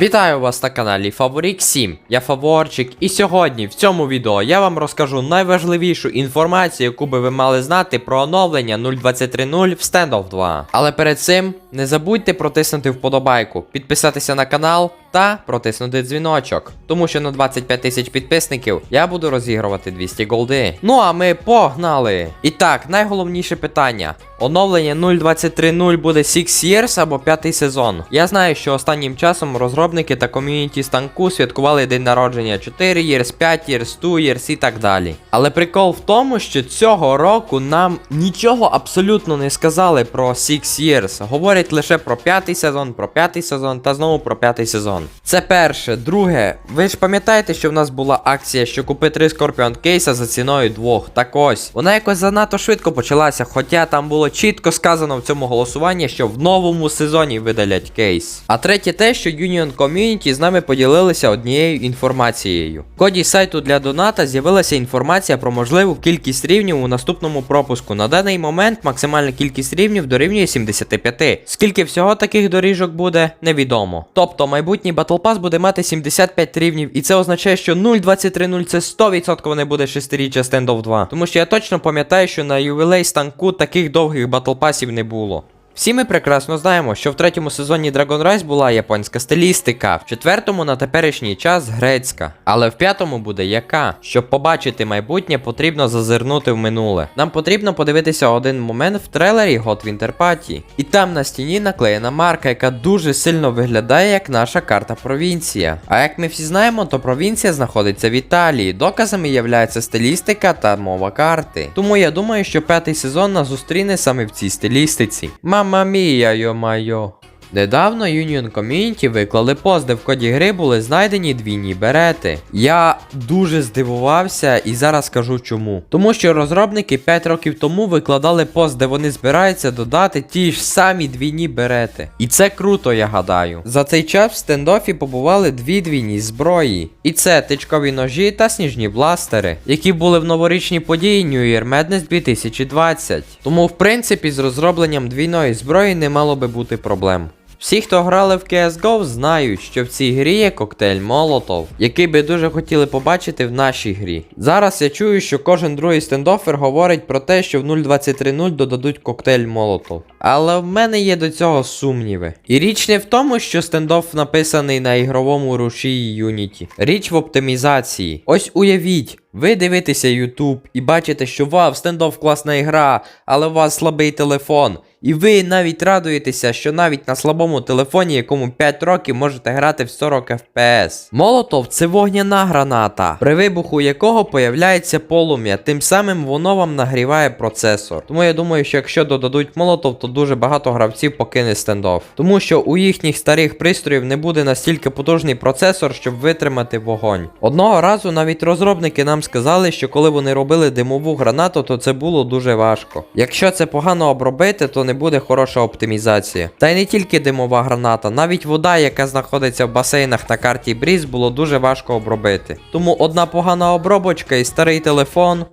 Вітаю вас на каналі Фаворік 7. Я Фаворчик, і сьогодні в цьому відео я вам розкажу найважливішу інформацію, яку би ви мали знати про оновлення 0.23.0 в Standoff 2. Але перед цим не забудьте протиснути вподобайку, підписатися на канал та протиснути дзвіночок, тому що на 25 тисяч підписників я буду розігрувати 200 голди. Ну а ми погнали! І так, найголовніше питання. Оновлення 0.23.0 буде 6 Years або 5 сезон. Я знаю, що останнім часом розробники та ком'юніті станку святкували день народження 4 Years, 5 Years, 2 Years і так далі. Але прикол в тому, що цього року нам нічого абсолютно не сказали про 6 Years. Говорять лише про 5 сезон, про 5 сезон та знову про 5 сезон. Це перше. Друге, ви ж пам'ятаєте, що в нас була акція, що купи 3 Scorpion кейса за ціною двох. Так ось, вона якось занадто швидко почалася, хоча там було чітко сказано в цьому голосуванні, що в новому сезоні видалять кейс. А третє те, що Union Community з нами поділилися однією інформацією. В коді сайту для доната з'явилася інформація про можливу кількість рівнів у наступному пропуску. На даний момент максимальна кількість рівнів дорівнює 75. Скільки всього таких доріжок буде, невідомо. Тобто майбутній Battle Pass буде мати 75 рівнів, і це означає, що 0.23.0 це 100% не буде 6-річчя Standoff 2. Тому що я точно пам'ятаю, що на ювілей станку таких довгих батлпасів не було. Всі ми прекрасно знаємо, що в третьому сезоні Dragon Rise була японська стилістика, в четвертому на теперішній час грецька, але в п'ятому буде яка. Щоб побачити майбутнє, потрібно зазирнути в минуле. Нам потрібно подивитися один момент в трейлері Hot Winter Party. І там на стіні наклеєна марка, яка дуже сильно виглядає як наша карта провінція. А як ми всі знаємо, то провінція знаходиться в Італії. Доказами являється стилістика та мова карти. Тому я думаю, що п'ятий сезон нас зустріне саме в цій стилістиці. Мама мія, йо-майо. Недавно Union Community виклали пост, де в коді гри були знайдені двійні берети. Я дуже здивувався і зараз скажу чому. Тому що розробники 5 років тому викладали пост, де вони збираються додати ті ж самі двійні берети. І це круто, я гадаю. За цей час в стендофі побували дві двійні зброї. І це тичкові ножі та сніжні бластери, які були в новорічній події New Year Madness 2020. Тому, в принципі, з розробленням двійної зброї не мало би бути проблем. Всі, хто грали в CSGO, знають, що в цій грі є коктейль Молотов, який би дуже хотіли побачити в нашій грі. Зараз я чую, що кожен другий стендофер говорить про те, що в 0.23.0 додадуть коктейль Молотов. Але в мене є до цього сумніви. І річ не в тому, що стендоф написаний на ігровому рушії Unity. Річ в оптимізації. Ось уявіть. Ви дивитеся YouTube і бачите, що вау, стендоф класна ігра, але у вас слабий телефон. І ви навіть радуєтеся, що навіть на слабому телефоні, якому 5 років можете грати в 40 FPS. Молотов це вогняна граната, при вибуху якого появляється полум'я, тим самим воно вам нагріває процесор. Тому я думаю, що якщо додадуть молотов, то дуже багато гравців покине стендоф. Тому що у їхніх старих пристроїв не буде настільки потужний процесор, щоб витримати вогонь. Одного разу навіть розробники нам сказали, що коли вони робили димову гранату, то це було дуже важко. Якщо це погано обробити, то буде хороша оптимізація. Та й не тільки димова граната, навіть вода, яка знаходиться в басейнах на карті Бріз, було дуже важко обробити. Тому одна погана обробочка і старий телефон.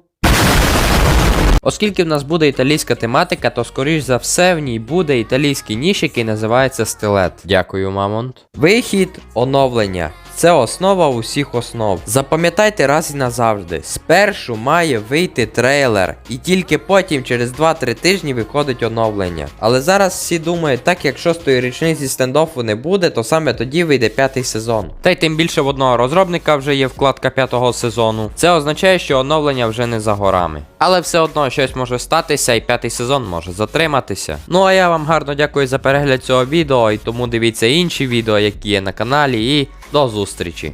Оскільки в нас буде італійська тематика, то скоріш за все в ній буде італійський ніж, який називається стилет. Дякую, Мамонт. Вихід, оновлення. Це основа усіх основ. Запам'ятайте раз і назавжди. Спершу має вийти трейлер, і тільки потім, через 2-3 тижні, виходить оновлення. Але зараз всі думають, так як шостої річниці стендофу не буде, то саме тоді вийде п'ятий сезон. Та й тим більше в одного розробника вже є вкладка п'ятого сезону. Це означає, що оновлення вже не за горами. Але все одно щось може статися, і п'ятий сезон може затриматися. Ну а я вам гарно дякую за перегляд цього відео, і тому дивіться інші відео, які є на каналі, і до зустрічі.